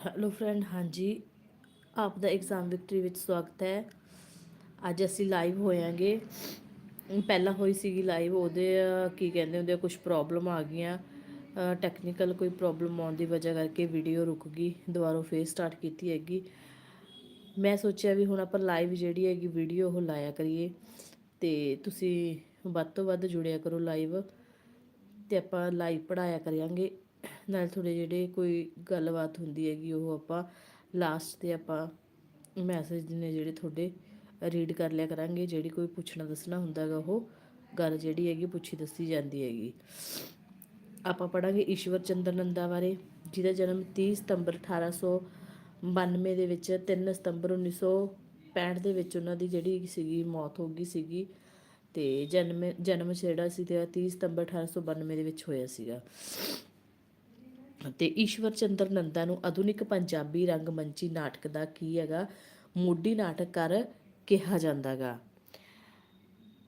Hello friend ਹਾਂਜੀ। ਆਪ ਦਾ exam victory ਵਿੱਚ ਸਵਾਗਤ ਹੈ। ਅੱਜ ਅਸੀਂ ਲਾਈਵ ਹੋਇਆਂਗੇ। ਪਹਿਲਾਂ ਹੋਈ ਸੀਗੀ ਲਾਈਵ ਉਹਦੇ ਕੀ ਕਹਿੰਦੇ ਹੁੰਦੇ ਕੁਝ ਪ੍ਰੋਬਲਮ ਆ ਗਈਆਂ। ਟੈਕਨੀਕਲ ਕੋਈ ਪ੍ਰੋਬਲਮ ਆਉਣ ਦੀ ਵਜ੍ਹਾ ਕਰਕੇ ਵੀਡੀਓ ਰੁਕ ਗਈ, ਦੁਬਾਰਾ ਫੇਰ ਸਟਾਰਟ ਕੀਤੀ ਹੈਗੀ। ਮੈਂ ਸੋਚਿਆ ਵੀ ਹੁਣ ਆਪਾਂ ਲਾਈਵ ਜਿਹੜੀ ਹੈਗੀ ਵੀਡੀਓ ਉਹ ਲਾਇਆ ਕਰੀਏ। ਤੇ ਤੁਸੀਂ ਵੱਧ ਤੋਂ ਵੱਧ ਜੁੜਿਆ ਕਰੋ ਲਾਈਵ ਤੇ ਆਪਾਂ ਲਾਈਵ ਪੜਾਇਆ ਕਰਾਂਗੇ। ਨਾਲ ਥੋੜੇ ਜਿਹੜੇ ਕੋਈ ਗੱਲਬਾਤ ਹੁੰਦੀ ਹੈਗੀ, ਉਹ ਆਪਾਂ ਲਾਸਟ ਤੇ ਆਪਾਂ ਮੈਸੇਜ ਨੇ ਜਿਹੜੇ ਤੁਹਾਡੇ ਰੀਡ ਕਰ ਲਿਆ ਕਰਾਂਗੇ, ਜਿਹੜੀ ਕੋਈ ਪੁੱਛਣਾ ਦੱਸਣਾ ਹੁੰਦਾ ਹੈਗਾ, ਉਹ ਗੱਲ ਜਿਹੜੀ ਹੈਗੀ ਪੁੱਛੀ ਦੱਸੀ ਜਾਂਦੀ ਹੈਗੀ। ਆਪਾਂ ਪੜਾਂਗੇ ਈਸ਼ਵਰ ਚੰਦਰ ਨੰਦਾ ਬਾਰੇ, ਜਿਹਦਾ ਜਨਮ 30 ਸਤੰਬਰ 1892 ਦੇ ਵਿੱਚ 3 ਸਤੰਬਰ 1965 ਦੇ ਵਿੱਚ ਉਹਨਾਂ ਦੀ ਜਿਹੜੀ ਸੀਗੀ ਮੌਤ ਹੋ ਗਈ ਸੀਗੀ ਤੇ ਜਨਮ ਜਨਮ ਜਿਹੜਾ ਸੀ ਤੇ 30 ਸਤੰਬਰ 1892 ਦੇ ਵਿੱਚ ਹੋਇਆ ਸੀਗਾ। ਤੇ ਈਸ਼ਵਰ ਚੰਦਰ ਨੰਦਾ ਨੂੰ ਆਧੁਨਿਕ ਪੰਜਾਬੀ ਰੰਗਮੰਚੀ ਨਾਟਕ ਦਾ ਕੀ ਹੈਗਾ, ਮੋਢੀ ਨਾਟਕਕਾਰ ਕਿਹਾ ਜਾਂਦਾਗਾ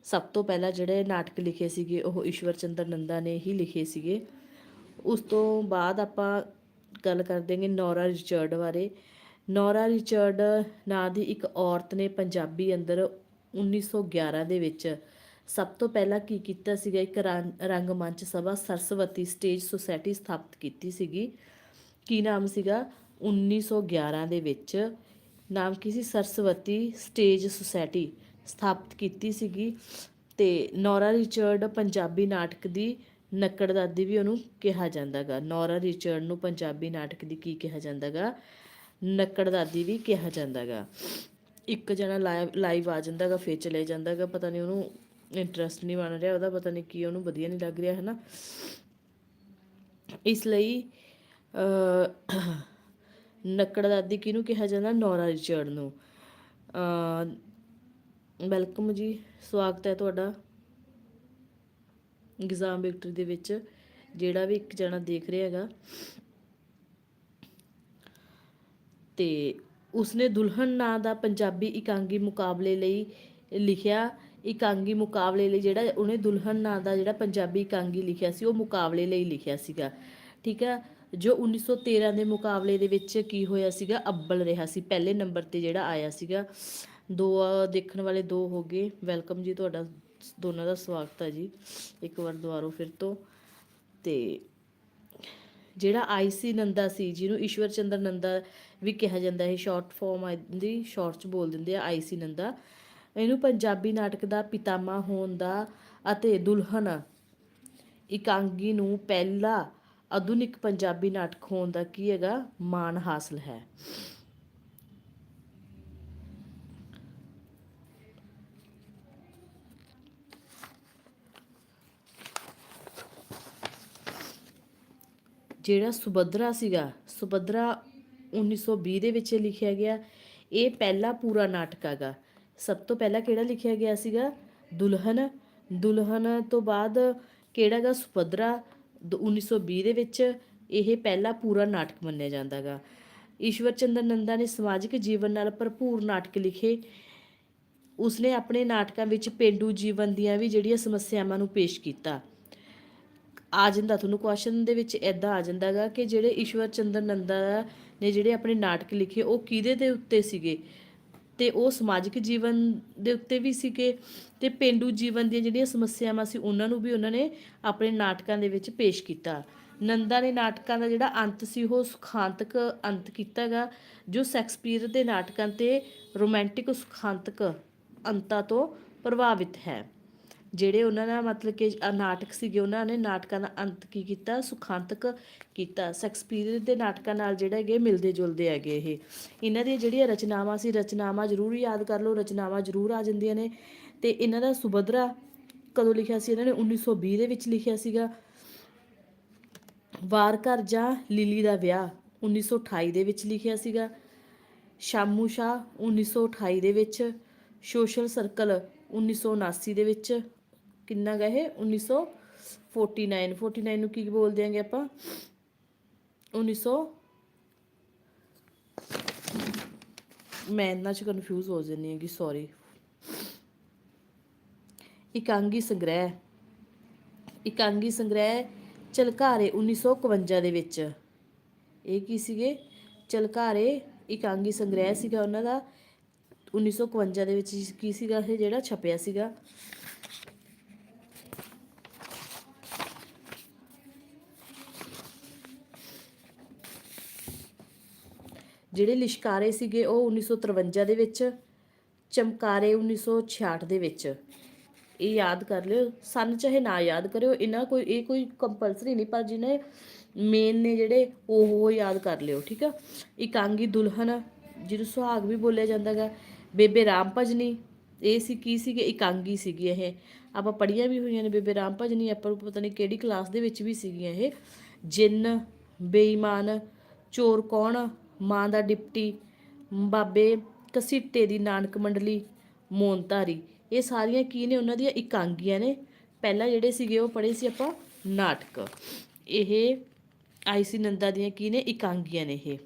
ਸਭ ਤੋਂ ਪਹਿਲਾਂ ਜਿਹੜੇ ਨਾਟਕ ਲਿਖੇ ਸੀਗੇ, ਉਹ ਈਸ਼ਵਰ ਚੰਦਰ ਨੰਦਾ ਨੇ ਹੀ ਲਿਖੇ ਸੀਗੇ। ਉਸ ਤੋਂ ਬਾਅਦ ਆਪਾਂ ਗੱਲ ਕਰਦੇ ਦੇਂਗੇ ਨੌਰਾ ਰਿਚਰਡ ਬਾਰੇ। ਨੌਰਾ ਰਿਚਰਡ ਨਾਂ ਦੀ ਇੱਕ ਔਰਤ ਨੇ ਪੰਜਾਬੀ ਅੰਦਰ 1911 ਦੇ ਵਿੱਚ ਸਭ ਤੋਂ ਪਹਿਲਾਂ ਕੀ ਕੀਤਾ ਸੀਗਾ, ਇੱਕ ਰਾਂ- ਰੰਗਮੰਚ ਸਭਾ ਸਰਸਵਤੀ ਸਟੇਜ ਸੁਸਾਇਟੀ ਸਥਾਪਿਤ ਕੀਤੀ ਸੀਗੀ। ਕੀ ਨਾਮ ਸੀਗਾ? 1911 ਦੇ ਵਿੱਚ ਨਾਮ ਕੀ ਸੀ? ਸਰਸਵਤੀ ਸਟੇਜ ਸੁਸਾਇਟੀ ਸਥਾਪਿਤ ਕੀਤੀ ਸੀਗੀ ਤੇ ਨੌਰਾ ਰਿਚਰਡ ਪੰਜਾਬੀ ਨਾਟਕ ਦੀ ਨੱਕੜ ਦਾਦੀ ਵੀ ਉਹਨੂੰ ਕਿਹਾ ਜਾਂਦਾਗਾ। ਨੌਰਾ ਰਿਚਰਡ ਨੂੰ ਪੰਜਾਬੀ ਨਾਟਕ ਦੀ ਕੀ ਕਿਹਾ ਜਾਂਦਾਗਾ? ਨੱਕੜਦਾਦੀ ਵੀ ਕਿਹਾ ਜਾਂਦਾਗਾ। ਇੱਕ ਜਣਾ ਲਾਈਵ ਲਾਈਵ ਆ ਜਾਂਦਾਗਾ, ਫੇਰ ਚਲੇ ਜਾਂਦਾਗਾ, ਪਤਾ ਨਹੀਂ ਉਹਨੂੰ ਇੰਟਰਸਟ ਨਹੀਂ ਬਣ ਰਿਹਾ, ਉਹਦਾ ਪਤਾ ਨਹੀਂ ਕੀ, ਉਹਨੂੰ ਵਧੀਆ ਨਹੀਂ ਲੱਗ ਰਿਹਾ ਹੈ ਨਾ ਇਸ ਲਈ ਨੱਕੜ ਦਾਦੀ ਕਿਹਨੂੰ ਕਿਹਾ ਜਾਂਦਾ? ਨੌਰਾ ਰਿਚਰਡ ਨੂੰ। ਵੈਲਕਮ ਜੀ, ਸਵਾਗਤ ਹੈ ਤੁਹਾਡਾ। ਐਗਜ਼ਾਮ ਵਿਕਟਰੀ ਦੇ ਵਿੱਚ, ਜਿਹੜਾ ਵੀ ਇੱਕ ਜਣਾ ਦੇਖ ਰਿਹਾ ਹੈਗਾ। ਤੇ ਉਸਨੇ ਦੁਲਹਨ ਨਾਂ ਦਾ ਪੰਜਾਬੀ ਇਕਾਂਗੀ ਮੁਕਾਬਲੇ ਲਈ ਲਿਖਿਆ। ਇਕਾਂਗੀ ਮੁਕਾਬਲੇ ਲਈ ਜਿਹੜਾ ਉਹਨੇ ਦੁਲਹਨ ਨਾਂ ਦਾ ਜਿਹੜਾ ਪੰਜਾਬੀ ਇਕਾਂਗੀ ਲਿਖਿਆ ਸੀ, ਉਹ ਮੁਕਾਬਲੇ ਲਈ ਲਿਖਿਆ ਸੀਗਾ। ਠੀਕ ਆ? ਜੋ 1913 ਦੇ ਮੁਕਾਬਲੇ ਦੇ ਵਿੱਚ ਕੀ ਹੋਇਆ ਸੀਗਾ? ਅੱਬਲ ਰਿਹਾ ਸੀ, ਪਹਿਲੇ ਨੰਬਰ ਤੇ ਜਿਹੜਾ ਆਇਆ ਸੀਗਾ। ਦੋ, ਦੇਖਣ ਵਾਲੇ ਦੋ ਹੋ ਗਏ। ਵੈਲਕਮ ਜੀ, ਤੁਹਾਡਾ ਦੋਨਾਂ ਦਾ ਸਵਾਗਤ ਹੈ ਜੀ। ਇੱਕ ਵਾਰ ਦੁਬਾਰਾ ਫਿਰ ਤੋਂ। ਤੇ ਜਿਹੜਾ ਆਈਸੀ ਨੰਦਾ ਸੀ, ਜਿਹਨੂੰ ਈਸ਼ਵਰ ਚੰਦਰ ਨੰਦਾ ਵੀ ਕਿਹਾ ਜਾਂਦਾ ਹੈ ਸ਼ਾਰਟ ਫਾਰਮ ਦੀ ਸ਼ਾਰਟ ਚ ਬੋਲ ਦਿੰਦੇ ਆ ਆਈਸੀ ਨੰਦਾ। ਇਹਨੂੰ ਪੰਜਾਬੀ ਨਾਟਕ ਦਾ ਪਿਤਾਮਾ ਹੋਣ ਦਾ ਅਤੇ ਦੁਲਹਨ ਇਕਾਂਗੀ ਨੂੰ ਪਹਿਲਾ ਆਧੁਨਿਕ ਪੰਜਾਬੀ ਨਾਟਕ ਹੋਣ ਦਾ ਕੀ ਹੈਗਾ? ਮਾਣ ਹਾਸਲ ਹੈ। ਜਿਹੜਾ ਸੁਭਦਰਾ ਸੀਗਾ, ਸੁਭਦਰਾ 1920 ਦੇ ਵਿੱਚ ਲਿਖਿਆ ਗਿਆ, ਇਹ ਪਹਿਲਾ ਪੂਰਾ ਨਾਟਕ ਹੈਗਾ। ਸਭ ਤੋਂ ਪਹਿਲਾਂ ਕਿਹੜਾ ਲਿਖਿਆ ਗਿਆ ਸੀਗਾ? ਦੁਲਹਨ। ਦੁਲਹਨ ਤੋਂ ਬਾਅਦ ਕਿਹੜਾ ਗਾ? ਸੁਭਦਰਾ। ਦ- 1920 ਦੇ ਵਿੱਚ ਇਹ ਪਹਿਲਾ ਪੂਰਾ ਨਾਟਕ ਮੰਨਿਆ ਜਾਂਦਾਗਾ ਈਸ਼ਵਰ ਚੰਦਰ ਨੰਦਾ ਨੇ ਸਮਾਜਿਕ ਜੀਵਨ ਨਾਲ ਭਰਪੂਰ ਨਾਟਕ ਲਿਖੇ। ਉਸਨੇ ਆਪਣੇ ਨਾਟਕਾਂ ਵਿੱਚ ਪੇਂਡੂ ਜੀਵਨ ਦੀਆਂ ਵੀ ਜਿਹੜੀਆਂ ਸਮੱਸਿਆਵਾਂ ਨੂੰ ਪੇਸ਼ ਕੀਤਾ। ਆ ਜਾਂਦਾ, ਤੁਹਾਨੂੰ ਕੁਐਸਚਨ ਦੇ ਵਿੱਚ ਐਦਾਂ ਆ ਜਾਂਦਾਗਾ ਕਿ ਜਿਹੜੇ ਈਸ਼ਵਰ ਚੰਦਰ ਨੰਦਾ ਨੇ ਜਿਹੜੇ ਆਪਣੇ ਨਾਟਕ ਲਿਖੇ, ਉਹ ਕਿਹਦੇ ਦੇ ਉੱਤੇ ਸੀਗੇ? ਤੇ ਉਹ ਸਮਾਜਿਕ ਜੀਵਨ ਦੇ ਉੱਤੇ ਵੀ ਸੀਗੇ ਤੇ ਪਿੰਡੂ ਜੀਵਨ ਦੀਆਂ ਜਿਹੜੀਆਂ ਸਮੱਸਿਆਵਾਂ ਸੀ ਉਹਨਾਂ ਨੂੰ ਵੀ ਉਹਨਾਂ ਨੇ ਆਪਣੇ ਨਾਟਕਾਂ ਦੇ ਵਿੱਚ ਪੇਸ਼ ਕੀਤਾ। ਨੰਦਾ ਨੇ ਨਾਟਕਾਂ ਦਾ ਜਿਹੜਾ ਅੰਤ ਸੀ, ਉਹ ਸੁਖਾਂਤਕ ਅੰਤ ਕੀਤਾਗਾ ਜੋ ਸ਼ੈਕਸਪੀਅਰ ਦੇ ਨਾਟਕਾਂ ਤੇ ਰੋਮਾਂਟਿਕ ਸੁਖਾਂਤਕ ਅੰਤਾਂ ਤੋਂ ਪ੍ਰਭਾਵਿਤ ਹੈ। ਜਿਹੜੇ ਉਹਨਾਂ ਦਾ ਮਤਲਬ ਕਿ ਨਾਟਕ ਸੀਗੇ, ਉਹਨਾਂ ਨੇ ਨਾਟਕਾਂ ਦਾ ਅੰਤ ਕੀ ਕੀਤਾ? ਸੁਖਾਂਤਕ ਕੀਤਾ। ਸ਼ੈਕਸਪੀਅਰ ਦੇ ਨਾਟਕਾਂ ਨਾਲ ਜਿਹੜੇ ਹੈਗੇ ਮਿਲਦੇ ਜੁਲਦੇ ਹੈਗੇ ਇਹ। ਇਹਨਾਂ ਦੀਆਂ ਜਿਹੜੀਆਂ ਰਚਨਾਵਾਂ ਸੀ, ਰਚਨਾਵਾਂ ਜ਼ਰੂਰ ਯਾਦ ਕਰ ਲਓ, ਰਚਨਾਵਾਂ ਜ਼ਰੂਰ ਆ ਜਾਂਦੀਆਂ ਨੇ। ਤੇ ਇਹਨਾਂ ਦਾ ਸੁਭਦਰਾ ਕਦੋਂ ਲਿਖਿਆ ਸੀ? ਇਹਨਾਂ ਨੇ 1920 ਦੇ ਵਿੱਚ ਲਿਖਿਆ ਸੀਗਾ। ਵਾਰ ਘਰ ਜਾਂ ਲਿਲੀ ਦਾ ਵਿਆਹ 1928 ਦੇ ਵਿੱਚ ਲਿਖਿਆ ਸੀਗਾ। ਸ਼ਾਮੂ ਸ਼ਾ 1928 ਦੇ ਵਿੱਚ। ਸੋਸ਼ਲ ਸਰਕਲ 1979 ਦੇ ਵਿੱਚ। ਕਿੰਨਾ ਗਾ ਇਹ? 1949 49 ਨੂੰ ਕੀ ਬੋਲਦੇ ਆਂਗੇ ਆਪਾਂ? 1900 ਮੈਂ ਇਹਨਾਂ ਚ ਕਨਫਿਊਜ਼ ਹੋ ਜਾਂਦੀ ਹੈਗੀ ਸੌਰੀ ਇਕਾਂਗੀ ਸੰਗ੍ਰਹਿ। ਇਕਾਂਗੀ ਸੰਗ੍ਰਹਿ ਝਲਕਾਰੇ 1951 ਦੇ ਵਿੱਚ। ਇਹ ਕੀ ਸੀਗੇ? ਚਲਕਾਰੇ ਇਕਾਂਗੀ ਸੰਗ੍ਰਹਿ ਸੀਗਾ ਉਹਨਾਂ ਦਾ। 1951 ਦੇ ਵਿੱਚ ਕੀ ਸੀਗਾ ਇਹ ਜਿਹੜਾ ਛਪਿਆ ਸੀਗਾ? ਜਿਹੜੇ ਲਿਸ਼ਕਾਰੇ ਸੀਗੇ ਉਹ 1953 ਦੇ ਵਿੱਚ, ਚਮਕਾਰੇ 1966 ਦੇ ਵਿੱਚ। ਇਹ ਯਾਦ ਕਰ ਲਿਓ, ਸਨ ਚਾਹੇ ਨਾ ਯਾਦ ਕਰਿਓ, ਇਹਨਾਂ ਕੋਈ, ਇਹ ਕੋਈ ਕੰਪਲਸਰੀ ਨਹੀਂ, ਪਰ ਜਿਹਨੇ ਮੇਨ ਨੇ ਜਿਹੜੇ, ਉਹ ਯਾਦ ਕਰ ਲਿਓ, ਠੀਕ ਆ? ਇਕਾਂਗੀ ਦੁਲਹਨ, ਜਿਹਨੂੰ ਸੁਹਾਗ ਵੀ ਬੋਲਿਆ ਜਾਂਦਾਗਾ ਬੇਬੇ ਰਾਮ ਭਜਨੀ, ਇਹ ਸੀ, ਕੀ ਸੀਗੇ? ਇਕਾਂਗੀ ਸੀਗੀ ਇਹ। ਆਪਾਂ ਪੜ੍ਹੀਆਂ ਵੀ ਹੋਈਆਂ ਨੇ ਬੇਬੇ ਰਾਮ ਭਜਨੀ, ਆਪਾਂ ਨੂੰ ਪਤਾ ਨਹੀਂ ਕਿਹੜੀ ਕਲਾਸ ਦੇ ਵਿੱਚ ਵੀ ਸੀਗੀਆਂ ਇਹ। ਜਿੰਨ, ਬੇਈਮਾਨ, ਚੋਰ ਕੌਣ? ਮਾਂ ਦਾ ਡਿਪਟੀ, ਬਾਬੇ ਕਸੀਟੇ ਦੀ ਨਾਨਕ ਮੰਡਲੀ, ਮੋਨਤਾਰੀ। ਇਹ ਸਾਰੀਆਂ ਕੀ ਨੇ? ਉਹਨਾਂ ਦੀਆਂ ਇਕਾਂਗੀਆਂ ਨੇ। ਪਹਿਲਾਂ ਜਿਹੜੇ ਸੀਗੇ ਉਹ ਪੜ੍ਹੇ ਸੀ ਆਪਾਂ ਨਾਟਕ। ਇਹ ਆਈਸੀ ਨੰਦਾ ਦੀਆਂ ਕੀ ਨੇ? ਇਕਾਂਗੀਆਂ ਨੇ ਇਹ।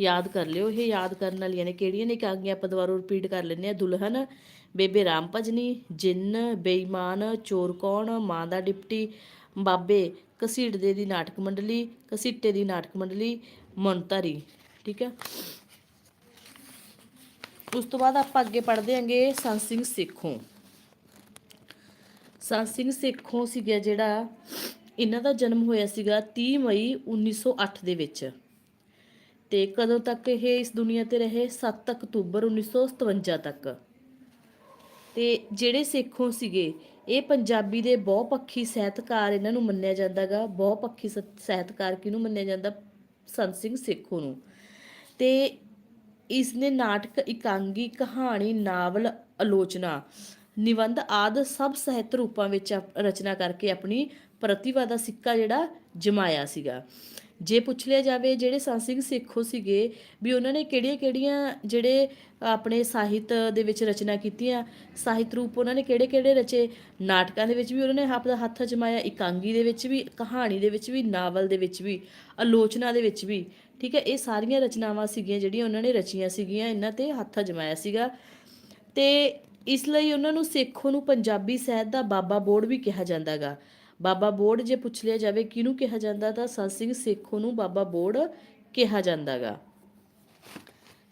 ਯਾਦ ਕਰ ਲਿਓ, ਇਹ ਯਾਦ ਕਰਨ ਵਾਲੀਆਂ ਨੇ। ਕਿਹੜੀਆਂ ਨੇ ਇਕਾਂਗੀਆਂ? ਆਪਾਂ ਦੁਬਾਰਾ ਰਿਪੀਟ ਕਰ ਲੈਂਦੇ ਆ ਦੁਲਹਨ, ਬੇਬੇ ਰਾਮ ਭਜਨੀ, ਜਿੰਨ, ਬੇਈਮਾਨ, ਚੋਰ ਕੌਣ, ਮਾਂ ਦਾ ਡਿਪਟੀ, ਬਾਬੇ ਘਸੀਟਦੇ ਦੀ ਨਾਟਕ ਮੰਡਲੀ ਘਸੀਟੇ ਦੀ ਨਾਟਕ ਮੰਡਲੀ ਮਨਤਰੀ, ਠੀਕ ਹੈ। ਉਸ ਤੋਂ ਬਾਅਦ ਆਪਾਂ ਅੱਗੇ ਪੜ੍ਹਦੇ ਆਂਗੇ ਸੰਤ ਸਿੰਘ ਸੇਖੋਂ। ਸੰਤ ਸਿੰਘ ਸੇਖੋਂ ਸੀਗਾ ਜਿਹੜਾ ਇਹਨਾਂ ਦਾ ਜਨਮ ਹੋਇਆ ਸੀਗਾ 30 ਮਈ 1908 ਦੇ ਵਿੱਚ। ਤੇ ਕਦੋਂ ਤੱਕ ਇਹ ਇਸ ਦੁਨੀਆ ਤੇ ਰਹੇ? 7 ਅਕਤੂਬਰ 1957 ਤੱਕ। ਤੇ ਜਿਹੜੇ ਸੇਖੋਂ ਸੀਗੇ, ਇਹ ਪੰਜਾਬੀ ਦੇ ਬਹੁਪੱਖੀ ਸਾਹਿਤਕਾਰ ਇਹਨਾਂ ਨੂੰ ਮੰਨਿਆ ਜਾਂਦਾਗਾ ਬਹੁਪੱਖੀ ਸਾਹਿਤਕਾਰ ਕਿਹਨੂੰ ਮੰਨਿਆ ਜਾਂਦਾ? ਸੰਤ ਸਿੰਘ ਸੇਖੋਂ ਨੂੰ। ਤੇ ਇਸ ਨੇ ਨਾਟਕ, ਇਕਾਂਗੀ, ਕਹਾਣੀ, ਨਾਵਲ, ਆਲੋਚਨਾ, ਨਿਬੰਧ ਆਦ ਸਭ ਸਾਹਿਤ ਰੂਪਾਂ ਵਿੱਚ ਆਪ- ਰਚਨਾ ਕਰਕੇ ਆਪਣੀ ਪ੍ਰਤਿਭਾ ਦਾ ਸਿੱਕਾ ਜਿਹੜਾ ਜਮਾਇਆ ਸੀਗਾ। ਜੇ ਪੁੱਛ ਲਿਆ ਜਾਵੇ ਜਿਹੜੇ ਸੰਤ ਸਿੰਘ ਸੇਖੋਂ ਸੀਗੇ ਵੀ ਉਹਨਾਂ ਨੇ ਕਿਹੜੀਆਂ-ਕਿਹੜੀਆਂ ਜਿਹੜੇ ਆਪਣੇ ਸਾਹਿਤ ਦੇ ਵਿੱਚ ਰਚਨਾ ਕੀਤੀਆਂ, ਸਾਹਿਤ ਰੂਪ ਉਹਨਾਂ ਨੇ ਕਿਹੜੇ-ਕਿਹੜੇ ਰਚੇ? ਨਾਟਕਾਂ ਦੇ ਵਿੱਚ ਵੀ ਉਹਨਾਂ ਨੇ ਆਪਦਾ ਹੱਥ ਜਮਾਇਆ ਇਕਾਂਗੀ ਦੇ ਵਿੱਚ ਵੀ, ਕਹਾਣੀ ਦੇ ਵਿੱਚ ਵੀ, ਨਾਵਲ ਦੇ ਵਿੱਚ ਵੀ, ਆਲੋਚਨਾ ਦੇ ਵਿੱਚ ਵੀ। ਠੀਕ ਹੈ, ਇਹ ਸਾਰੀਆਂ ਰਚਨਾਵਾਂ ਸੀਗੀਆਂ ਜਿਹੜੀਆਂ ਉਹਨਾਂ ਨੇ ਰਚੀਆਂ ਸੀਗੀਆਂ, ਇਹਨਾਂ ਤੇ ਹੱਥ ਜਮਾਇਆ ਸੀਗਾ। ਤੇ ਇਸ ਲਈ ਉਹਨਾਂ ਨੂੰ ਸੇਖੋਂ ਨੂੰ ਪੰਜਾਬੀ ਸਾਹਿਤ ਦਾ ਬਾਬਾ ਬੋੜ ਵੀ ਕਿਹਾ ਜਾਂਦਾਗਾ। ਬਾਬਾ ਬੋੜ ਜੇ ਪੁੱਛ ਲਿਆ ਜਾਵੇ ਕਿਹਨੂੰ ਕਿਹਾ ਜਾਂਦਾ ਤਾਂ ਸੰਤ ਸਿੰਘ ਸੇਖੋਂ ਨੂੰ ਬਾਬਾ ਬੋੜ ਕਿਹਾ ਜਾਂਦਾਗਾ।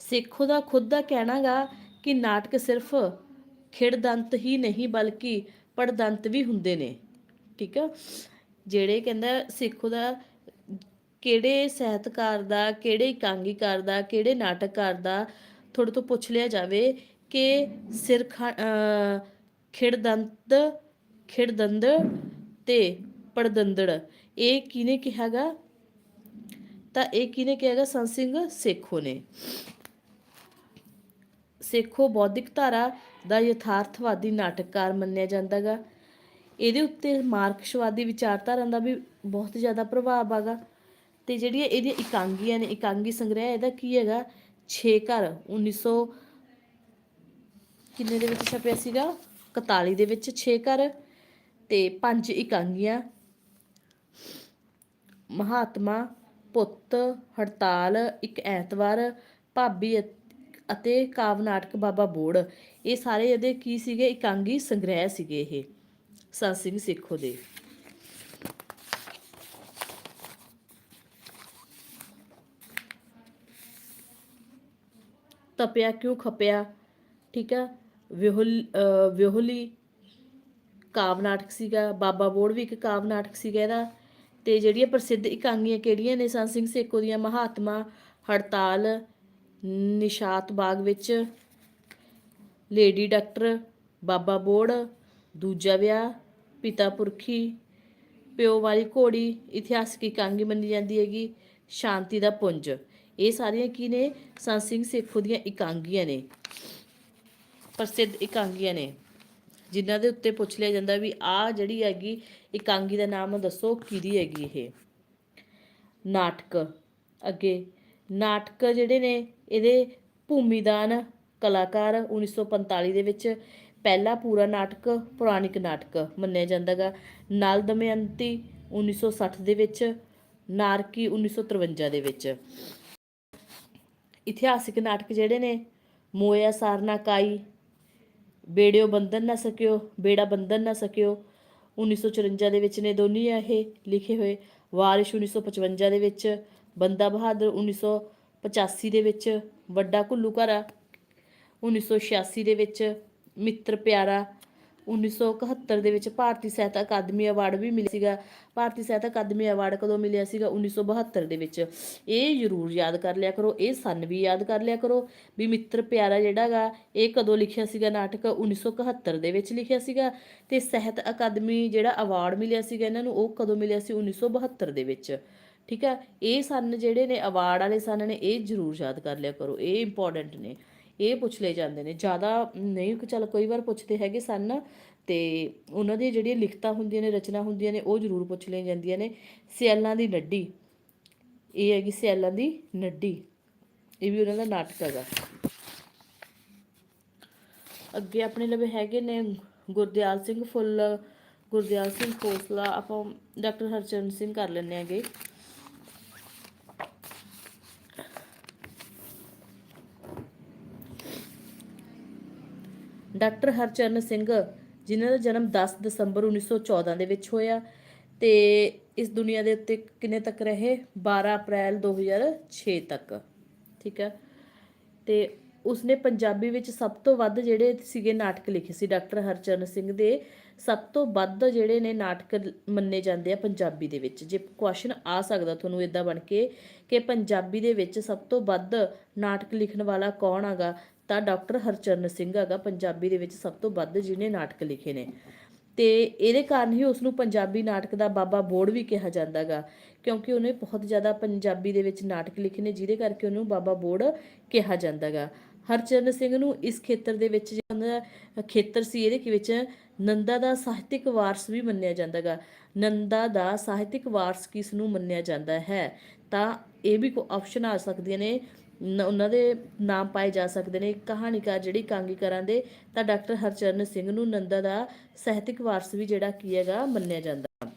ਸੇਖੋਂ ਦਾ ਖੁਦ ਦਾ ਕਹਿਣਾਗਾ ਕਿ ਨਾਟਕ ਸਿਰਫ ਖਿੜਦੰਤ ਹੀ ਨਹੀਂ ਬਲਕਿ ਪੜਦੰਤ ਵੀ ਹੁੰਦੇ ਨੇ। ਠੀਕ ਆ? ਜਿਹੜੇ ਕਹਿੰਦਾ ਸੇਖੋਂ ਦਾ ਕਿਹੜੇ ਸਾਹਿਤਕਾਰ ਦਾ, ਕਿਹੜੇ ਇਕਾਂਗੀਕਾਰ ਦਾ, ਕਿਹੜੇ ਨਾਟਕਕਾਰ ਦਾ ਤੁਹਾਡੇ ਤੋਂ ਪੁੱਛ ਲਿਆ ਜਾਵੇ ਕਿ ਸਿਰ ਖਾ- ਅਹ ਖਿੜਦੰਤ ਖਿੜਦੰਦ ਤੇ ਪੜਦੰਦੜ ਇਹ ਕਿਹਨੇ ਕਿਹਾਗਾ? ਤਾਂ ਇਹ ਕਿਹਨੇ ਕਿਹਾਗਾ? ਸੰਤ ਸਿੰਘ ਸੇਖੋ ਨੇ। ਸੇਖੋ ਬੌਧਿਕ ਧਾਰਾ ਦਾ ਯਥਾਰਥਵਾਦੀ ਨਾਟਕਕਾਰ ਮੰਨਿਆ ਜਾਂਦਾਗਾ। ਇਹਦੇ ਉੱਤੇ ਮਾਰਕਸਵਾਦੀ ਵਿਚਾਰਧਾਰਾ ਦਾ ਵੀ ਬਹੁਤ ਜ਼ਿਆਦਾ ਪ੍ਰਭਾਵ ਆਗਾ। ਤੇ ਜਿਹੜੀਆਂ ਇਹਦੀਆਂ ਇਕਾਂਗੀਆਂ ਨੇ, ਇਕਾਂਗੀ ਸੰਗ੍ਰਹਿ, ਇਹਦਾ ਕੀ ਹੈਗਾ? 6 ਘਰ 1900 ਕਿੰਨੇ ਦੇ ਵਿੱਚ ਛਪਿਆ ਸੀਗਾ? 41 ਦੇ ਵਿੱਚ 6 ਘਰ। ਤੇ ਪੰਜ ਇਕਾਂਗੀਆਂ। ਮਹਾਤਮਾ, ਪੁੱਤ, ਹੜਤਾਲ, ਇੱਕ ਐਤਵਾਰ, ਭਾਬੀ ਅਤੇ- ਅਤੇ ਕਾਵ ਨਾਟਕ ਬਾਬਾ ਬੋੜ। ਇਹ ਸਾਰੇ ਇਹਦੇ ਕੀ ਸੀਗੇ? ਇਕਾਂਗੀ ਸੰਗ੍ਰਹਿ ਸੀਗੇ ਇਹ। ਸੰਤ ਸਿੰਘ ਸੇਖੋਂ ਦੇ। ਤਪਿਆ ਕਿਉਂ ਖਪਿਆ? ਠੀਕ ਆ। ਵਿਹੁਲ, ਅਹ ਵਿਹੁਲੀ ਕਾਵ ਨਾਟਕ ਸੀਗਾ, ਬਾਬਾ ਬੋੜ ਵੀ ਇੱਕ ਕਾਵ ਨਾਟਕ ਸੀਗਾ ਇਹਦਾ, ਤੇ ਜਿਹੜੀਆਂ ਪ੍ਰਸਿੱਧ ਇਕਾਂਗੀਆਂ ਕਿਹੜੀਆਂ ਨੇ? ਸੰਤ ਸਿੰਘ ਸੇਖੋ ਦੀਆਂ ਮਹਾਤਮਾ, ਹੜਤਾਲ, ਨਿਸ਼ਾਤ ਬਾਗ ਵਿੱਚ, ਲੇਡੀ ਡਾਕਟਰ, ਬਾਬਾ ਬੋੜ, ਦੂਜਾ ਵਿਆਹ, ਪਿਤਾ ਪੁਰਖੀ, ਪਿਓ ਵਾਲੀ ਘੋੜੀ, ਇਤਿਹਾਸਕ ਇਕਾਂਗੀ ਮੰਨੀ ਜਾਂਦੀ ਹੈਗੀ, ਸ਼ਾਂਤੀ ਦਾ ਪੁੰਜ। ਇਹ ਸਾਰੀਆਂ ਕੀ ਨੇ? ਸੰਤ ਸਿੰਘ ਸੇਖੋ ਦੀਆਂ ਇਕਾਂਗੀਆਂ ਨੇ, ਪ੍ਰਸਿੱਧ ਇਕਾਂਗੀਆਂ ਨੇ। ਜਿਨ੍ਹਾਂ ਦੇ ਉੱਤੇ ਪੁੱਛ ਲਿਆ ਜਾਂਦਾ ਵੀ ਆ ਜਿਹੜੀ ਹੈਗੀ ਇਕਾਂਗੀ ਦਾ ਨਾਮ ਦੱਸੋ, ਕਿਹਦੀ ਹੈਗੀ ਇਹ? ਨਾਟਕ। ਅੱਗੇ, ਨਾਟਕ ਜਿਹੜੇ ਨੇ, ਇਹਦੇ ਭੂਮੀਦਾਨ ਕਲਾਕਾਰ 1945 ਦੇ ਵਿੱਚ ਪਹਿਲਾ ਪੂਰਾ ਨਾਟਕ, ਪੁਰਾਣਿਕ ਨਾਟਕ ਮੰਨਿਆ ਜਾਂਦਾਗਾ ਨਲ ਦਮਯੰਤੀ 1960 ਦੇ ਵਿੱਚ, ਨਾਰਕੀ 1953 ਦੇ ਵਿੱਚ। ਇਤਿਹਾਸਿਕ ਨਾਟਕ ਜਿਹੜੇ ਨੇ, ਮੋਇਆ ਸਾਰਨਾ ਕਾਈ ਬੇੜਿਓ ਬੰਧਨ ਨਾ ਸਕਿਓ, ਬੇੜਾ ਬੰਧਨ ਨਾ ਸਕਿਓ। 1954 ਦੇ ਵਿੱਚ ਨੇ ਦੋਨੀ ਇਹ ਲਿਖੇ ਹੋਏ। ਵਾਰਿਸ਼ 1955 ਦੇ ਵਿੱਚ, ਬੰਦਾ ਬਹਾਦਰ 1985 ਦੇ ਵਿੱਚ, ਵੱਡਾ ਘੁੱਲੂ ਘਰਾ। 1986 ਦੇ ਵਿੱਚ, ਮਿੱਤਰ ਪਿਆਰਾ। 1971 ਦੇ ਵਿੱਚ ਭਾਰਤੀ ਸਾਹਿਤ ਅਕਾਦਮੀ ਅਵਾਰਡ ਵੀ ਮਿਲਿਆ ਸੀਗਾ। ਭਾਰਤੀ ਸਾਹਿਤ ਅਕਾਦਮੀ ਅਵਾਰਡ ਕਦੋਂ ਮਿਲਿਆ ਸੀਗਾ? 1972 ਦੇ ਵਿੱਚ। ਇਹ ਜ਼ਰੂਰ ਯਾਦ ਕਰ ਲਿਆ ਕਰੋ, ਇਹ ਸਨ ਵੀ ਯਾਦ ਕਰ ਲਿਆ ਕਰੋ ਵੀ ਮਿੱਤਰ ਪਿਆਰਾ ਜਿਹੜਾਗਾ ਇਹ ਕਦੋਂ ਲਿਖਿਆ ਸੀਗਾ? ਨਾਟਕ 1971 ਦੇ ਵਿੱਚ ਲਿਖਿਆ ਸੀਗਾ ਤੇ ਸਾਹਿਤ ਅਕਾਦਮੀ ਜਿਹੜਾ ਅਵਾਰਡ ਮਿਲਿਆ ਸੀਗਾ ਇਹਨਾਂ ਨੂੰ, ਉਹ ਕਦੋਂ ਮਿਲਿਆ ਸੀ? 1972 ਦੇ ਵਿੱਚ। ਠੀਕ ਹੈ ਇਹ ਸਨ ਜਿਹੜੇ ਨੇ ਅਵਾਰਡ ਵਾਲੇ ਸਨ ਨੇ, ਇਹ ਜ਼ਰੂਰ ਯਾਦ ਕਰ ਲਿਆ ਕਰੋ, ਇਹ ਇੰਪੋਰਟੈਂਟ ਨੇ। ਇਹ ਪੁੱਛ ਲਏ ਜਾਂਦੇ ਨੇ। ਜ਼ਿਆਦਾ ਨਹੀਂ ਕਿ ਚੱਲ ਕਈ ਵਾਰ ਪੁੱਛਦੇ ਹੈਗੇ ਸਨ ਤੇ ਉਹਨਾਂ ਦੀਆਂ ਜਿਹੜੀਆਂ ਲਿਖਤਾਂ ਹੁੰਦੀਆਂ ਨੇ, ਰਚਨਾ ਹੁੰਦੀਆਂ ਨੇ, ਉਹ ਜ਼ਰੂਰ ਪੁੱਛ ਲਈਆਂ ਜਾਂਦੀਆਂ ਨੇ। ਸਿਆਲਾਂ ਦੀ ਨੱਡੀ। ਇਹ ਹੈਗੀ ਸਿਆਲਾਂ ਦੀ ਨੱਡੀ। ਇਹ ਵੀ ਉਹਨਾਂ ਦਾ ਨਾਟਕ ਹੈਗਾ। ਅੱਗੇ ਆਪਣੇ ਲਵੇ ਹੈਗੇ ਨੇ ਗੁਰਦਿਆਲ ਸਿੰਘ ਫੁੱਲ। ਗੁਰਦਿਆਲ ਸਿੰਘ ਖੋਸਲਾ ਆਪਾਂ ਡਾਕਟਰ ਹਰਚਰਨ ਸਿੰਘ ਕਰ ਲੈਂਦੇ ਆਂਗੇ ਡਾਕਟਰ ਹਰਚਰਨ ਸਿੰਘ, ਜਿਨ੍ਹਾਂ ਦਾ ਜਨਮ 10 ਦਸੰਬਰ 1914 ਦੇ ਵਿੱਚ ਹੋਇਆ ਤੇ ਇਸ ਦੁਨੀਆ ਦੇ ਉੱਤੇ ਕਿੰਨੇ ਤੱਕ ਰਹੇ? 12 ਅਪ੍ਰੈਲ 2006 ਤੱਕ। ਠੀਕ ਹੈ? ਤੇ ਉਸਨੇ ਪੰਜਾਬੀ ਵਿੱਚ ਸਭ ਤੋਂ ਵੱਧ ਜਿਹੜੇ ਸੀਗੇ ਨਾਟਕ ਲਿਖੇ ਸੀ ਡਾਕਟਰ ਹਰਚਰਨ ਸਿੰਘ ਦੇ। ਸਭ ਤੋਂ ਵੱਧ ਜਿਹੜੇ ਨੇ ਨਾਟਕ ਮੰਨੇ ਜਾਂਦੇ ਆ ਪੰਜਾਬੀ ਦੇ ਵਿੱਚ। ਜੇ ਕੁਐਸਚਨ ਆ ਸਕਦਾ ਤੁਹਾਨੂੰ ਇਦਾਂ ਬਣ ਕੇ ਕਿ ਪੰਜਾਬੀ ਦੇ ਵਿੱਚ ਸਭ ਤੋਂ ਵੱਧ ਨਾਟਕ ਲਿਖਣ ਵਾਲਾ ਕੌਣ ਹੈਗਾ ਤਾਂ ਡਾਕਟਰ ਹਰਚਰਨ ਸਿੰਘ ਹੈਗਾ, ਪੰਜਾਬੀ ਦੇ ਵਿੱਚ ਸਭ ਤੋਂ ਵੱਧ ਜਿਹਨੇ ਨਾਟਕ ਲਿਖੇ ਨੇ। ਤੇ ਇਹਦੇ ਕਾਰਨ ਹੀ ਉਸ ਨੂੰ ਪੰਜਾਬੀ ਨਾਟਕ ਦਾ ਬਾਬਾ ਬੋੜ ਵੀ ਕਿਹਾ ਜਾਂਦਾਗਾ ਕਿਉਂਕਿ ਉਹਨੇ ਬਹੁਤ ਜ਼ਿਆਦਾ ਪੰਜਾਬੀ ਦੇ ਵਿੱਚ ਨਾਟਕ ਲਿਖੇ ਨੇ, ਜਿਹਦੇ ਕਰਕੇ ਉਹਨੂੰ ਬਾਬਾ ਬੋੜ ਕਿਹਾ ਜਾਂਦਾਗਾ ਹਰਚਰਨ ਸਿੰਘ ਨੂੰ ਇਸ ਖੇਤਰ ਦੇ ਵਿੱਚ ਜਿਹੜਾ ਖੇਤਰ ਸੀ, ਇਹਦੇ ਵਿੱਚ ਨੰਦਾ ਦਾ ਸਾਹਿਤਿਕ ਵਾਰਸ ਵੀ ਮੰਨਿਆ ਜਾਂਦਾਗਾ ਨੰਦਾ ਦਾ ਸਾਹਿਤਿਕ ਵਾਰਸ ਕਿਸ ਨੂੰ ਮੰਨਿਆ ਜਾਂਦਾ ਹੈ? ਤਾਂ ਇਹ ਵੀ ਕੋ ਆਪਸ਼ਨ ਆ ਸਕਦੀਆਂ ਨੇ। ਉਹਨਾਂ ਦੇ ਨਾਮ ਪਾਏ ਜਾ ਸਕਦੇ ਨੇ। ਕਹਾਣੀਕਾਰ ਜਿਹੜੀ ਕਾਂਗੀਕਾਰਾਂ ਦੇ, ਤਾਂ ਡਾਕਟਰ ਹਰਚਰਨ ਸਿੰਘ ਨੂੰ ਨੰਦਾ ਦਾ ਸਾਹਿਤਿਕ ਵਾਰਸ ਵੀ ਜਿਹੜਾ ਕੀ ਹੈਗਾ ਮੰਨਿਆ ਜਾਂਦਾ।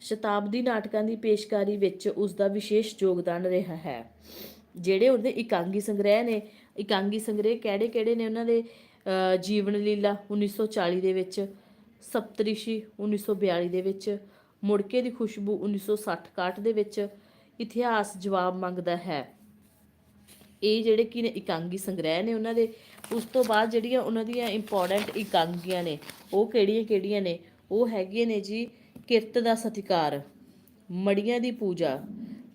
ਸ਼ਤਾਬਦੀ ਨਾਟਕਾਂ ਦੀ ਪੇਸ਼ਕਾਰੀ ਵਿੱਚ ਉਸ ਦਾ ਵਿਸ਼ੇਸ਼ ਯੋਗਦਾਨ ਰਿਹਾ ਹੈ, ਜਿਹੜੇ ਉਹਦੇ ਇਕਾਂਗੀ ਸੰਗ੍ਰਹਿ ਨੇ। ਇਕਾਂਗੀ ਸੰਗ੍ਰਹਿ ਕਿਹੜੇ ਕਿਹੜੇ ਨੇ ਉਹਨਾਂ ਦੇ? ਜੀਵਨ ਲੀਲਾ 1940 ਦੇ ਵਿੱਚ, ਸਪਤਰਿਸ਼ੀ 1942 ਦੇ ਵਿੱਚ, ਮੁੜਕੇ ਦੀ ਖੁਸ਼ਬੂ 1960-61 ਦੇ ਵਿੱਚ ਇਤਿਹਾਸ ਜਵਾਬ ਮੰਗਦਾ ਹੈ। ਇਹ ਜਿਹੜੇ ਕੀ ਨੇ ਇਕਾਂਗੀ ਸੰਗ੍ਰਹਿ ਨੇ ਉਹਨਾਂ ਦੇ, ਉਸ ਤੋਂ ਬਾਅਦ ਜਿਹੜੀਆਂ ਉਹਨਾਂ ਦੀਆਂ ਇੰਪੋਰਟੈਂਟ ਇਕਾਂਗੀਆਂ ਨੇ, ਉਹ ਕਿਹੜੀਆਂ ਕਿਹੜੀਆਂ ਨੇ? ਉਹ ਹੈਗੀਆਂ ਨੇ ਜੀ ਕਿਰਤ ਦਾ ਸਤਿਕਾਰ, ਮੜੀਆਂ ਦੀ ਪੂਜਾ,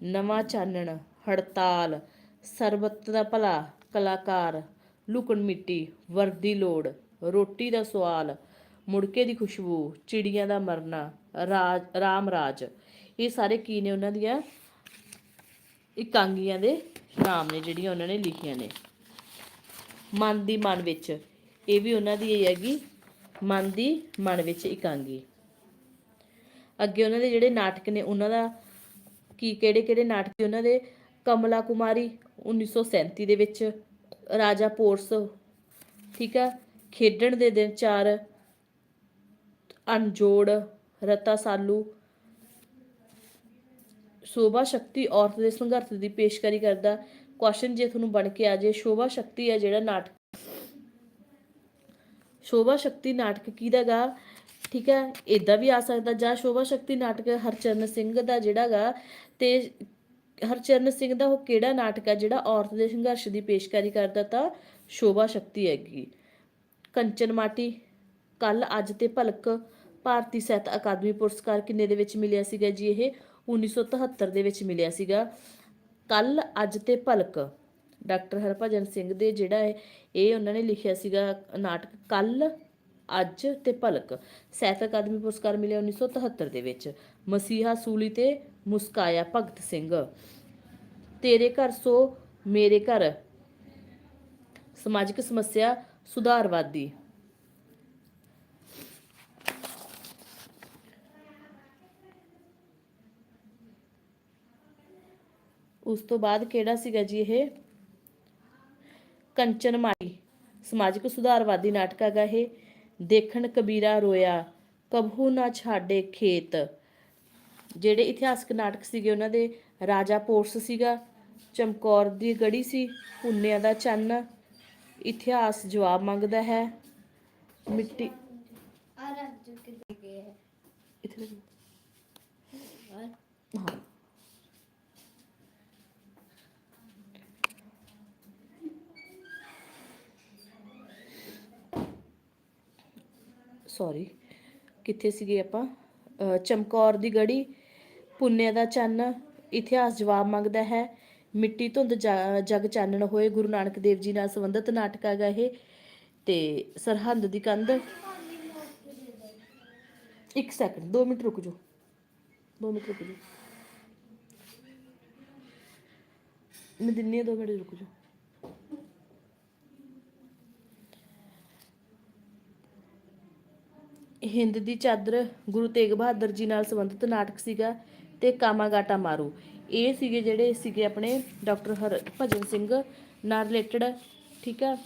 ਨਵਾਂ ਚਾਨਣ, ਹੜਤਾਲ, ਸਰਬੱਤ ਦਾ ਭਲਾ, ਕਲਾਕਾਰ, ਲੁਕਣ ਮਿੱਟੀ ਵਰਦੀ ਲੋੜ, ਰੋਟੀ ਦਾ ਸਵਾਲ ਮੁੜਕੇ ਦੀ ਖੁਸ਼ਬੂ, ਚਿੜੀਆਂ ਦਾ ਮਰਨਾ, ਰਾਜ, ਰਾਮ ਰਾਜ। ਇਹ ਸਾਰੇ ਕੀ ਨੇ ਉਹਨਾਂ ਦੀਆਂ? ਇਕਾਂਗੀਆਂ ਦੇ ਨਾਮ ਨੇ ਜਿਹੜੀਆਂ ਉਹਨਾਂ ਨੇ ਲਿਖੀਆਂ ਨੇ। ਮਨ ਦੀ ਮਨ ਵਿੱਚ, ਇਹ ਵੀ ਉਹਨਾਂ ਦੀ ਇਹ ਹੈਗੀ, ਮਨ ਦੀ ਮਨ ਵਿੱਚ ਇਕਾਂਗੀ। ਅੱਗੇ ਉਹਨਾਂ ਦੇ ਜਿਹੜੇ ਨਾਟਕ ਨੇ, ਉਹਨਾਂ ਦਾ ਕੀ, ਕਿਹੜੇ ਕਿਹੜੇ ਨਾਟਕ ਉਹਨਾਂ ਦੇ? ਕਮਲਾ ਕੁਮਾਰੀ 1937 ਦੇ ਵਿੱਚ, ਰਾਜਾ ਪੋਰਸ, ਠੀਕ ਆ? ਖੇਡਣ ਦੇ ਦਿਨ ਚਾਰ ਅਨਜੋੜ ਰਤਾ ਸਾਲੂ ਸ਼ੋਭਾ ਸ਼ਕਤੀ ਔਰਤ ਦੇ ਸੰਘਰਸ਼ ਦੀ ਪੇਸ਼ਕਾਰੀ ਕਰਦਾ ਕੁਐਸਚਨ ਜੇ ਤੁਹਾਨੂੰ ਬਣ ਕੇ ਆ ਜੇ ਸ਼ੋਭਾ ਸ਼ਕਤੀ ਹੈ ਜਿਹੜਾ ਨਾਟਕ ਸ਼ੋਭਾ ਸ਼ਕਤੀ ਨਾਟਕ ਕਿਹਦਾਗਾ ਠੀਕ ਹੈ ਇਦਾਂ ਵੀ ਆ ਸਕਦਾ, ਜਾਂ ਸ਼ੋਭਾ ਸ਼ਕਤੀ ਨਾਟਕ ਹਰਚਰਨ ਸਿੰਘ ਦਾ ਜਿਹੜਾਗਾ ਤੇ ਹਰਚਰਨ ਸਿੰਘ ਦਾ ਉਹ ਕਿਹੜਾ ਨਾਟਕ ਹੈ ਜਿਹੜਾ ਔਰਤ ਦੇ ਸੰਘਰਸ਼ ਦੀ ਪੇਸ਼ਕਾਰੀ ਕਰਦਾ ਤਾਂ ਸ਼ੋਭਾ ਸ਼ਕਤੀ ਹੈਗੀ। ਕੰਚਨ ਮਾਟੀ ਕੱਲ ਅੱਜ ਤੇ ਭਲਕ ਭਾਰਤੀ ਸਾਹਿਤ ਅਕਾਦਮੀ ਪੁਰਸਕਾਰ ਕਿੰਨੇ ਦੇ ਵਿੱਚ ਮਿਲਿਆ ਸੀਗਾ ਜੀ ਇਹ? 1973 ਦੇ ਵਿੱਚ ਮਿਲਿਆ ਸੀਗਾ। ਕੱਲ ਅੱਜ ਤੇ ਭਲਕ। ਡਾਕਟਰ ਹਰਭਜਨ ਸਿੰਘ ਦੇ ਜਿਹੜਾ ਹੈ ਇਹ ਉਹਨਾਂ ਨੇ ਲਿਖਿਆ ਸੀਗਾ ਨਾਟਕ ਕੱਲ ਅੱਜ ਤੇ ਭਲਕ। ਸਾਹਿਤ ਅਕਾਦਮੀ ਪੁਰਸਕਾਰ ਮਿਲਿਆ 1973 ਦੇ ਵਿੱਚ। ਮਸੀਹਾ ਸੂਲੀ ਤੇ ਮੁਸਕਾਇਆ ਭਗਤ ਸਿੰਘ। ਤੇਰੇ ਘਰ ਸੋ ਮੇਰੇ ਘਰ। ਸਮਾਜਿਕ ਸਮੱਸਿਆ ਸੁਧਾਰਵਾਦੀ। ਉਸ ਤੋਂ ਬਾਅਦ ਕਿਹੜਾ ਸੀਗਾ ਜੀ ਇਹ? ਕੰਚਨ ਮਾਈ ਸਮਾਜਿਕ ਸੁਧਾਰਵਾਦੀ ਨਾਟਕ ਹੈਗਾ ਇਹ। ਦੇਖਣ ਕਬੀਰਾ ਰੋਇਆ ਕਬਹੂ ਨਾ ਛਾੜੇ ਖੇਤ। ਜਿਹੜੇ ਇਤਿਹਾਸਕ ਨਾਟਕ ਸੀਗੇ ਉਹਨਾਂ ਦੇ ਰਾਜਾ ਪੋਰਸ ਸੀਗਾ ਚਮਕੌਰ ਦੀ ਗੜੀ ਸੀ ਪੁੰਨਿਆ ਦਾ ਚੰਨ। ਇਤਿਹਾਸ ਜਵਾਬ ਮੰਗਦਾ ਹੈ। ਮਿੱਟੀ ਆ ਰਾਜੂ ਕਿੱਥੇ ਗਏ ਹੈ। ਇੱਥੇ ਹਾਂ। ਸੌਰੀ ਕਿੱਥੇ ਸੀਗੇ ਆਪਾਂ? ਚਮਕੌਰ ਦੀ ਗੜੀ ਪੁੰਨਿਆ ਦਾ ਚੰਨ, ਇਤਿਹਾਸ ਜਵਾਬ ਮੰਗਦਾ ਹੈ। ਮਿੱਟੀ ਧੁੰਦ ਜਗ ਚਾਨਣ ਹੋਏ, ਗੁਰੂ ਨਾਨਕ ਦੇਵ ਜੀ ਨਾਲ ਸੰਬੰਧਿਤ ਨਾਟਕ ਹੈਗਾ ਇਹ। ਤੇ ਸਰਹੰਦ ਦੀ ਕੰਧ। ਇੱਕ ਸੈਕਿੰਡ 2 ਮਿੰਟ ਰੁਕ ਜਾਓ। 2 ਮਿੰਟ ਰੁਕ ਜਾਓ। ਮੈਂ ਦਿੰਨੀ ਆ 2 ਮਿੰਟ ਰੁਕ ਜਾਓ। ਹਿੰਦ ਦੀ ਚਾਦਰ ਗੁਰੂ ਤੇਗ ਬਹਾਦਰ ਜੀ ਨਾਲ ਸੰਬੰਧਿਤ ਨਾਟਕ ਸੀਗਾ ਤੇ ਕਾਮਾਗਾਟਾ ਮਾਰੂ। ਇਹ ਸੀਗੇ ਜਿਹੜੇ ਸੀਗੇ ਆਪਣੇ ਡਾਕਟਰ ਹਰ ਭਜਨ ਸਿੰਘ ਨਾਲ ਰਿਲੇਟਡ, ਠੀਕ ਆ?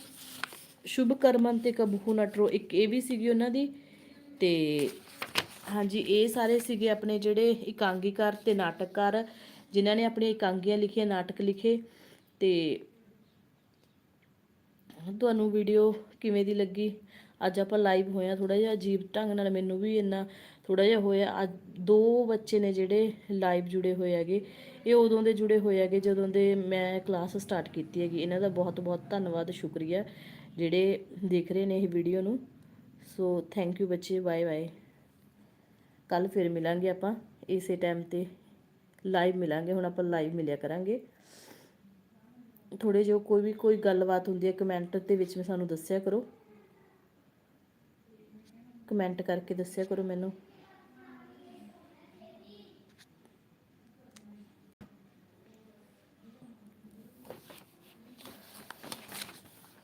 ਸ਼ੁਭ ਕਰਮਨ ਤੇ ਕਬੂ ਨਟਰੋ, ਇੱਕ ਇਹ ਵੀ ਸੀਗੀ ਉਹਨਾਂ ਦੀ ਤੇ ਹਾਂਜੀ, ਇਹ ਸਾਰੇ ਸੀਗੇ ਆਪਣੇ ਜਿਹੜੇ ਇਕਾਂਗੀਕਾਰ ਤੇ ਨਾਟਕਕਾਰ, ਜਿਨ੍ਹਾਂ ਨੇ ਆਪਣੀਆਂ ਇਕਾਂਗੀਆਂ ਲਿਖੀਆਂ, ਨਾਟਕ ਲਿਖੇ ਤੇ ਤੁਹਾਨੂੰ ਵੀਡੀਓ ਕਿਵੇਂ ਦੀ ਲੱਗੀ? ਅੱਜ ਆਪਾਂ ਲਾਈਵ ਹੋਇਆ ਥੋੜਾ ਜਿਹਾ ਅਜੀਬ ਢੰਗ ਨਾਲ, ਮੈਨੂੰ ਵੀ ਇੰਨਾ ਥੋੜਾ ਜਿਹਾ ਹੋਇਆ। ਅੱਜ ਦੋ ਬੱਚੇ ਨੇ ਜਿਹੜੇ ਲਾਈਵ ਜੁੜੇ ਹੋਏ ਹੈਗੇ। ਇਹ ਉਦੋਂ ਦੇ ਜੁੜੇ ਹੋਏ ਹੈਗੇ ਜਦੋਂ ਦੇ ਮੈਂ ਕਲਾਸ ਸਟਾਰਟ ਕੀਤੀ ਹੈਗੀ। ਇਹਨਾਂ ਦਾ ਬਹੁਤ ਬਹੁਤ ਧੰਨਵਾਦ, ਸ਼ੁਕਰੀਆ ਜਿਹੜੇ ਦੇਖ ਰਹੇ ਨੇ ਇਹ ਵੀਡੀਓ ਨੂੰ। ਸੋ ਥੈਂਕ ਯੂ ਬੱਚੇ ਬਾਏ ਬਾਏ ਕੱਲ ਫਿਰ ਮਿਲਾਂਗੇ ਆਪਾਂ, ਇਸੇ ਟਾਈਮ ਤੇ ਲਾਈਵ ਮਿਲਾਂਗੇ, ਹੁਣ ਆਪਾਂ ਲਾਈਵ ਮਿਲਿਆ ਕਰਾਂਗੇ। ਥੋੜੇ ਜਿਹਾ ਕੋਈ ਵੀ, ਕੋਈ ਗੱਲਬਾਤ ਹੁੰਦੀ ਹੈ ਕਮੈਂਟ ਦੇ ਵਿੱਚ ਮੈਂ ਸਾਨੂੰ ਦੱਸਿਆ ਕਰੋ। ਕਮੈਂਟ ਕਰਕੇ ਦੱਸਿਆ ਕਰੋ ਮੈਨੂੰ।